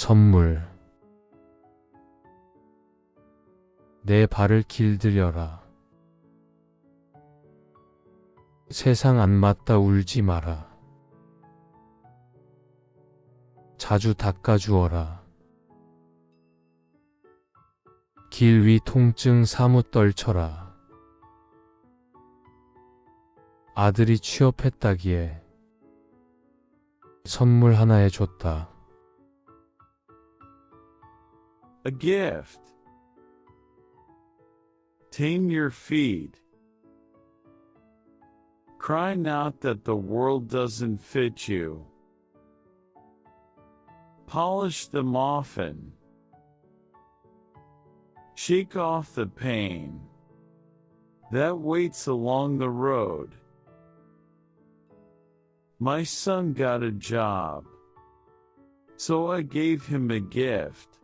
선물. 내 발을 길들여라. 세상 안 맞다 울지 마라. 자주 닦아주어라. 길 위 통증 사뭇 떨쳐라. 아들이 취업했다기에 선물 하나 해줬다. A gift. Tame your feet. Cry not that the world doesn't fit you. Polish them often. Shake off the pain that waits along the road. My son got a job, so I gave him a gift.